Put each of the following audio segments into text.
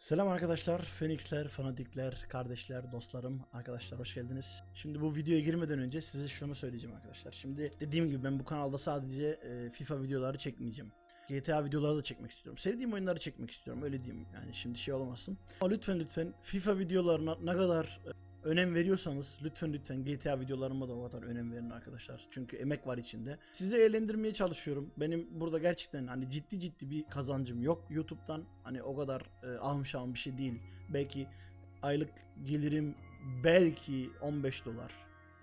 Selam arkadaşlar, Phoenixler, fanatikler, kardeşler, dostlarım, arkadaşlar hoş geldiniz. Şimdi bu videoya girmeden önce size şunu söyleyeceğim arkadaşlar. Şimdi dediğim gibi ben bu kanalda sadece e, FIFA videoları çekmeyeceğim. GTA videoları da çekmek istiyorum. Sevdiğim oyunları çekmek istiyorum öyle diyeyim. Yani şimdi şey olmasın. Ama lütfen lütfen FIFA videolarına ne kadar önem veriyorsanız lütfen lütfen GTA videolarıma da o kadar önem verin arkadaşlar. Çünkü emek var içinde. Sizi eğlendirmeye çalışıyorum. Benim burada gerçekten hani ciddi ciddi bir kazancım yok YouTube'dan. Hani o kadar e, ahım şahım bir şey değil. Belki aylık gelirim belki 15 dolar.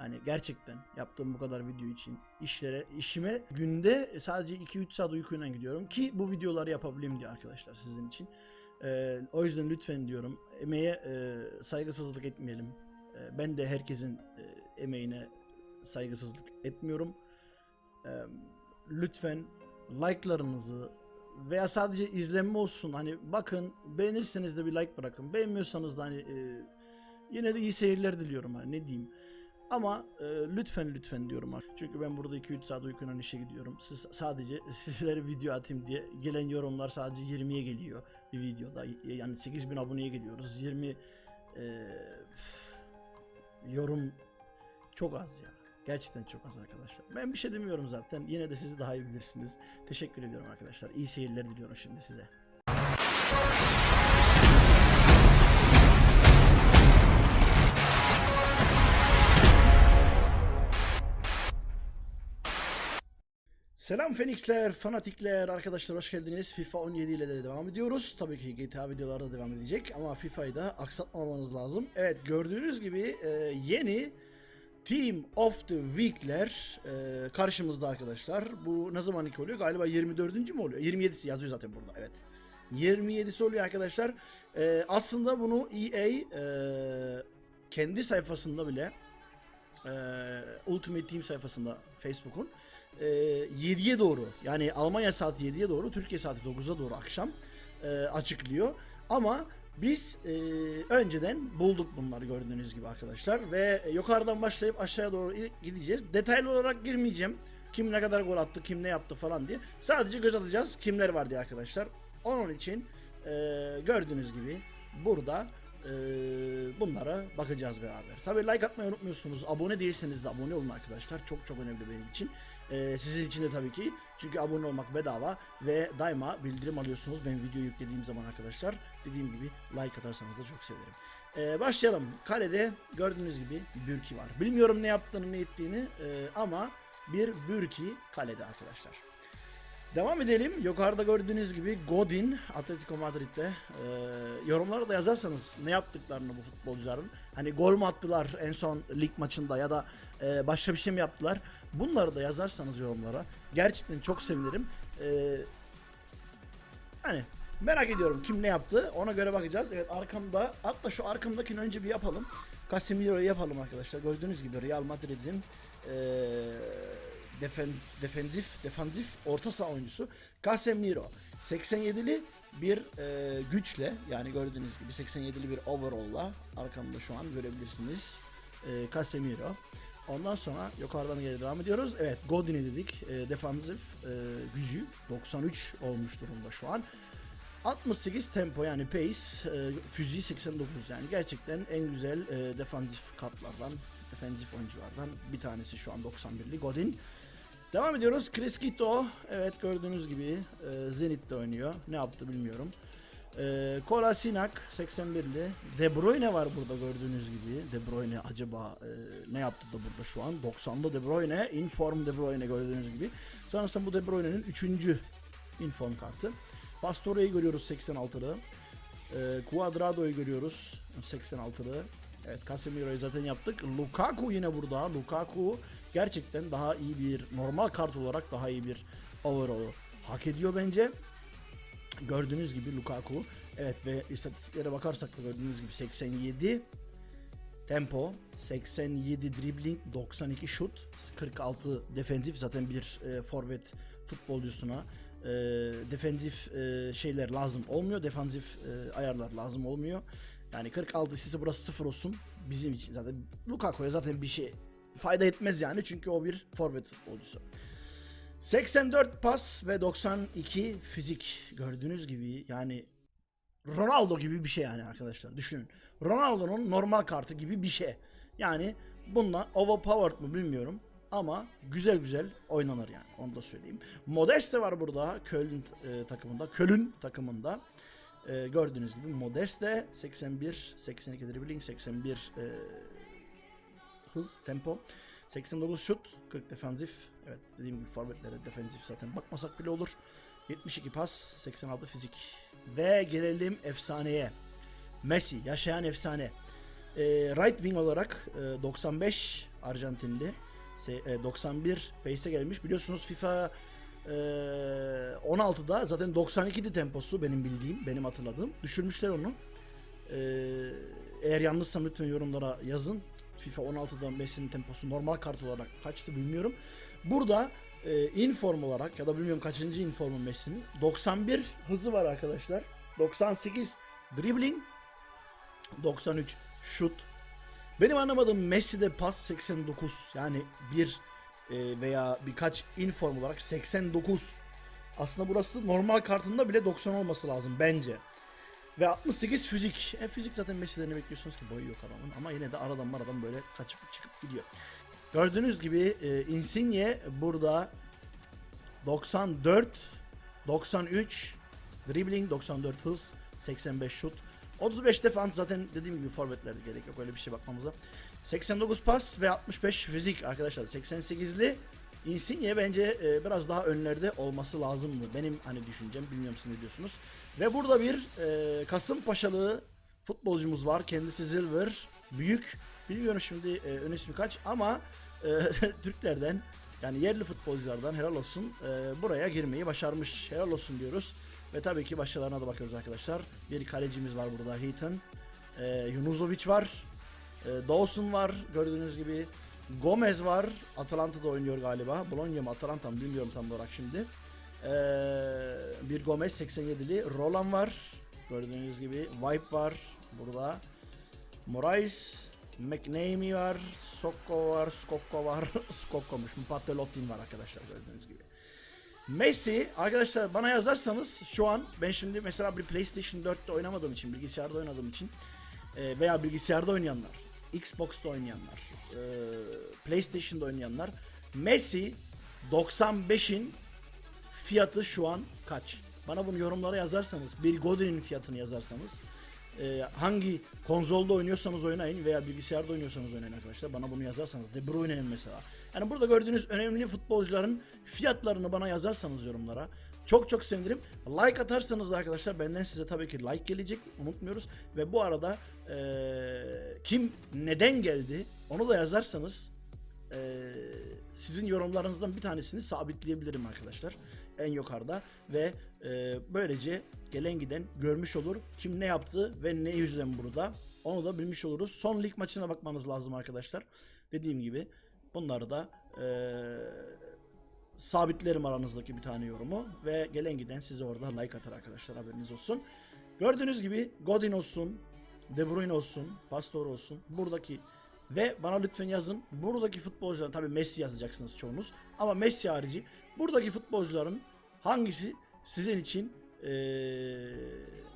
Yani gerçekten yaptığım bu kadar video için işlere, işime günde sadece 2-3 saat uykuyla gidiyorum ki bu videoları yapabileyim diye arkadaşlar sizin için. Ee, o yüzden lütfen diyorum emeğe e, saygısızlık etmeyelim. E, ben de herkesin e, emeğine saygısızlık etmiyorum. E, lütfen like'larınızı veya sadece izlenme olsun hani bakın beğenirseniz de bir like bırakın. Beğenmiyorsanız da hani e, yine de iyi seyirler diliyorum hani ne diyeyim. Ama e, lütfen lütfen diyorum artık. Çünkü ben burada 2-3 saat uykuyla işe gidiyorum. Siz sadece sizlere video atayım diye gelen yorumlar sadece 20'ye geliyor bir videoda. Yani 8000 aboneye geliyoruz. 20 e, yorum çok az ya. Gerçekten çok az arkadaşlar. Ben bir şey demiyorum zaten. Yine de sizi daha iyi bilirsiniz. Teşekkür ediyorum arkadaşlar. İyi seyirler diliyorum şimdi size. Selam Phoenixler, fanatikler, arkadaşlar hoş geldiniz. FIFA 17 ile de devam ediyoruz. Tabii ki GTA videoları da devam edecek ama FIFA'yı da aksatmamanız lazım. Evet gördüğünüz gibi e, yeni Team of the Week'ler e, karşımızda arkadaşlar. Bu ne zamanki oluyor? Galiba 24. mü oluyor? 27'si yazıyor zaten burada evet. 27'si oluyor arkadaşlar. E, aslında bunu EA e, kendi sayfasında bile e, Ultimate Team sayfasında Facebook'un e, 7'ye doğru yani Almanya saati 7'ye doğru Türkiye saati 9'a doğru akşam e, açıklıyor. Ama biz e, önceden bulduk bunları gördüğünüz gibi arkadaşlar ve yukarıdan başlayıp aşağıya doğru gideceğiz. Detaylı olarak girmeyeceğim. Kim ne kadar gol attı, kim ne yaptı falan diye. Sadece göz atacağız kimler var diye arkadaşlar. Onun için e, gördüğünüz gibi burada e, bunlara bakacağız beraber. Tabi like atmayı unutmuyorsunuz. Abone değilseniz de abone olun arkadaşlar. Çok çok önemli benim için. E, sizin için de tabii ki. Çünkü abone olmak bedava ve daima bildirim alıyorsunuz ben video yüklediğim zaman arkadaşlar. Dediğim gibi like atarsanız da çok sevinirim. E, başlayalım. Kalede gördüğünüz gibi Bürki var. Bilmiyorum ne yaptığını ne ettiğini e, ama bir Bürki kalede arkadaşlar. Devam edelim. Yukarıda gördüğünüz gibi Godin Atletico Madrid'de e, yorumlara da yazarsanız ne yaptıklarını bu futbolcuların hani gol mü attılar en son lig maçında ya da e, başka bir şey mi yaptılar bunları da yazarsanız yorumlara gerçekten çok sevinirim. E, hani merak ediyorum kim ne yaptı ona göre bakacağız. Evet arkamda hatta şu arkamdakini önce bir yapalım. Casemiro'yu yapalım arkadaşlar. Gördüğünüz gibi Real Madrid'in e, defen, defensif defansif orta saha oyuncusu Casemiro 87'li bir e, güçle yani gördüğünüz gibi 87'li bir overall'la arkamda şu an görebilirsiniz e, Casemiro. Ondan sonra yukarıdan geri devam ediyoruz. Evet Godin'i dedik. E, defansif e, gücü 93 olmuş durumda şu an. 68 tempo yani pace, e, fiziği 89 yani gerçekten en güzel e, defansif kartlardan, defansif oyunculardan bir tanesi şu an 91'li Godin. Devam ediyoruz. Crescito. Evet gördüğünüz gibi e, Zenit'te oynuyor. Ne yaptı bilmiyorum. E, Kolasinac 81'li. De Bruyne var burada gördüğünüz gibi. De Bruyne acaba e, ne yaptı da burada şu an? 90'da De Bruyne. Inform De Bruyne gördüğünüz gibi. Sanırsam bu De Bruyne'nin 3. inform kartı. Pastore'yi görüyoruz 86'lı. E, Cuadrado'yu görüyoruz 86'lı. Evet Casemiro'yu zaten yaptık. Lukaku yine burada. Lukaku gerçekten daha iyi bir normal kart olarak daha iyi bir overall hak ediyor bence. Gördüğünüz gibi Lukaku. Evet ve istatistiklere bakarsak da gördüğünüz gibi 87 tempo, 87 dribbling, 92 şut, 46 defensif zaten bir e, forvet futbolcusuna e, defensif e, şeyler lazım olmuyor. Defansif e, ayarlar lazım olmuyor. Yani 46 size burası sıfır olsun. Bizim için zaten Lukaku'ya zaten bir şey fayda etmez yani çünkü o bir forvet futbolcusu. 84 pas ve 92 fizik gördüğünüz gibi yani Ronaldo gibi bir şey yani arkadaşlar düşünün. Ronaldo'nun normal kartı gibi bir şey. Yani bununla overpowered mı bilmiyorum ama güzel güzel oynanır yani onu da söyleyeyim. Modeste var burada Köln e, takımında. Köln takımında. E, gördüğünüz gibi Modeste 81, 82 dribbling, 81 e, hız, tempo. 89 şut, 40 defansif. Evet dediğim gibi forvetlere defansif zaten bakmasak bile olur. 72 pas, 86 fizik. Ve gelelim efsaneye. Messi, yaşayan efsane. Ee, right wing olarak e, 95 Arjantinli. E, 91 pace'e gelmiş. Biliyorsunuz FIFA e, 16'da zaten 92'di temposu benim bildiğim, benim hatırladığım. Düşürmüşler onu. Ee, eğer yanlışsam lütfen yorumlara yazın. FIFA 16'da Messi'nin temposu normal kart olarak kaçtı bilmiyorum. Burada e, inform olarak ya da bilmiyorum kaçıncı informu Messi'nin 91 hızı var arkadaşlar. 98 dribbling 93 şut. Benim anlamadığım Messi'de pas 89 yani bir e, veya birkaç inform olarak 89. Aslında burası normal kartında bile 90 olması lazım bence. Ve 68 fizik. E fizik zaten Messi'den ne bekliyorsunuz ki boyu yok adamın ama yine de aradan maradan böyle kaçıp çıkıp gidiyor. Gördüğünüz gibi e, Insigne burada 94 93 dribbling 94 hız 85 şut 35 defans zaten dediğim gibi forvetlerde gerek yok öyle bir şey bakmamıza 89 pas ve 65 fizik arkadaşlar 88'li Insigne bence e, biraz daha önlerde olması lazımdı benim hani düşüncem bilmiyorum siz ne diyorsunuz ve burada bir e, Kasımpaşalı futbolcumuz var kendisi Silver büyük bilmiyorum şimdi e, ön ismi kaç ama e, Türklerden yani yerli futbolculardan helal olsun e, buraya girmeyi başarmış. Helal olsun diyoruz. Ve tabii ki başkalarına da bakıyoruz arkadaşlar. Bir kalecimiz var burada Heaton. E, Yunuzovic var. E, Dawson var gördüğünüz gibi. Gomez var. Atalanta'da oynuyor galiba. Bologna mı Atalanta mı bilmiyorum tam olarak şimdi. E, bir Gomez 87'li. Roland var. Gördüğünüz gibi. Vibe var burada. Morais, McNamee var, Sokko var, Skokko var, Skokko'muş, Mpatelotin var arkadaşlar gördüğünüz gibi. Messi arkadaşlar bana yazarsanız şu an ben şimdi mesela bir PlayStation 4'te oynamadığım için, bilgisayarda oynadığım için e, veya bilgisayarda oynayanlar, Xbox'ta oynayanlar, e, PlayStation'da oynayanlar Messi 95'in fiyatı şu an kaç? Bana bunu yorumlara yazarsanız, bir Godin'in fiyatını yazarsanız e, hangi konsolda oynuyorsanız oynayın veya bilgisayarda oynuyorsanız oynayın arkadaşlar. Bana bunu yazarsanız De Bruyne'nin mesela. Yani burada gördüğünüz önemli futbolcuların fiyatlarını bana yazarsanız yorumlara çok çok sevinirim. Like atarsanız da arkadaşlar benden size tabii ki like gelecek unutmuyoruz. Ve bu arada e, kim neden geldi onu da yazarsanız e, sizin yorumlarınızdan bir tanesini sabitleyebilirim arkadaşlar en yukarıda ve e, böylece gelen giden görmüş olur kim ne yaptı ve ne yüzden burada onu da bilmiş oluruz. Son lig maçına bakmanız lazım arkadaşlar. Dediğim gibi bunları da e, sabitlerim aranızdaki bir tane yorumu ve gelen giden size orada like atar arkadaşlar haberiniz olsun. Gördüğünüz gibi Godin olsun, De Bruyne olsun, Pastor olsun buradaki ve bana lütfen yazın. Buradaki futbolcuların tabii Messi yazacaksınız çoğunuz. Ama Messi harici buradaki futbolcuların hangisi sizin için eee,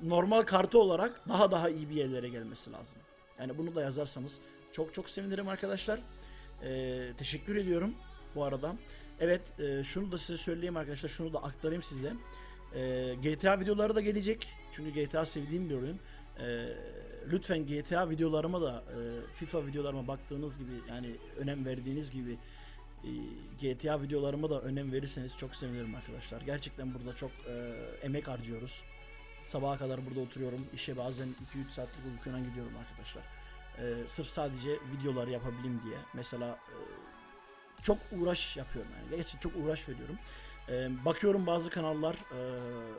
normal kartı olarak daha daha iyi bir yerlere gelmesi lazım. Yani bunu da yazarsanız çok çok sevinirim arkadaşlar. Eee, teşekkür ediyorum bu arada. Evet eee, şunu da size söyleyeyim arkadaşlar. Şunu da aktarayım size. Eee, GTA videoları da gelecek. Çünkü GTA sevdiğim bir oyun. Eee, lütfen GTA videolarıma da e, FIFA videolarıma baktığınız gibi yani önem verdiğiniz gibi e, GTA videolarıma da önem verirseniz çok sevinirim arkadaşlar. Gerçekten burada çok e, emek harcıyoruz. Sabaha kadar burada oturuyorum. İşe bazen 2-3 saatlik uykuyla gidiyorum arkadaşlar. E, sırf sadece videoları yapabileyim diye. Mesela e, çok uğraş yapıyorum yani. Gerçekten çok uğraş veriyorum. E, bakıyorum bazı kanallar e,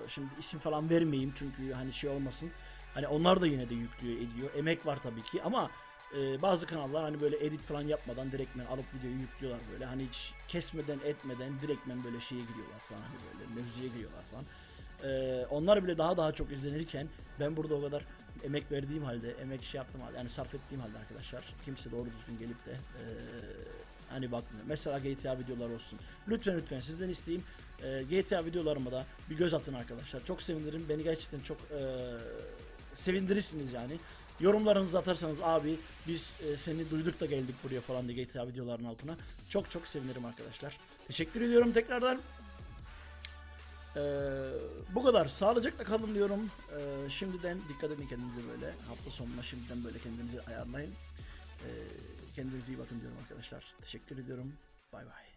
şimdi isim falan vermeyeyim çünkü hani şey olmasın. Hani onlar da yine de yüklüyor ediyor. Emek var tabii ki ama e, bazı kanallar hani böyle edit falan yapmadan direktmen alıp videoyu yüklüyorlar böyle. Hani hiç kesmeden etmeden direktmen böyle şeye giriyorlar falan hani böyle mevzuya giriyorlar falan. E, onlar bile daha daha çok izlenirken ben burada o kadar emek verdiğim halde, emek şey yaptım halde yani sarf ettiğim halde arkadaşlar kimse doğru düzgün gelip de e, hani bakmıyor. Mesela GTA videoları olsun. Lütfen lütfen sizden isteyeyim e, GTA videolarıma da bir göz atın arkadaşlar. Çok sevinirim. Beni gerçekten çok e, sevindirirsiniz yani. Yorumlarınızı atarsanız abi biz e, seni duyduk da geldik buraya falan diye GTA videoların altına. Çok çok sevinirim arkadaşlar. Teşekkür ediyorum tekrardan. Ee, bu kadar. Sağlıcakla kalın diyorum. Ee, şimdiden dikkat edin kendinize böyle. Hafta sonuna şimdiden böyle kendinizi ayarlayın. Ee, kendinize iyi bakın diyorum arkadaşlar. Teşekkür ediyorum. Bay bay.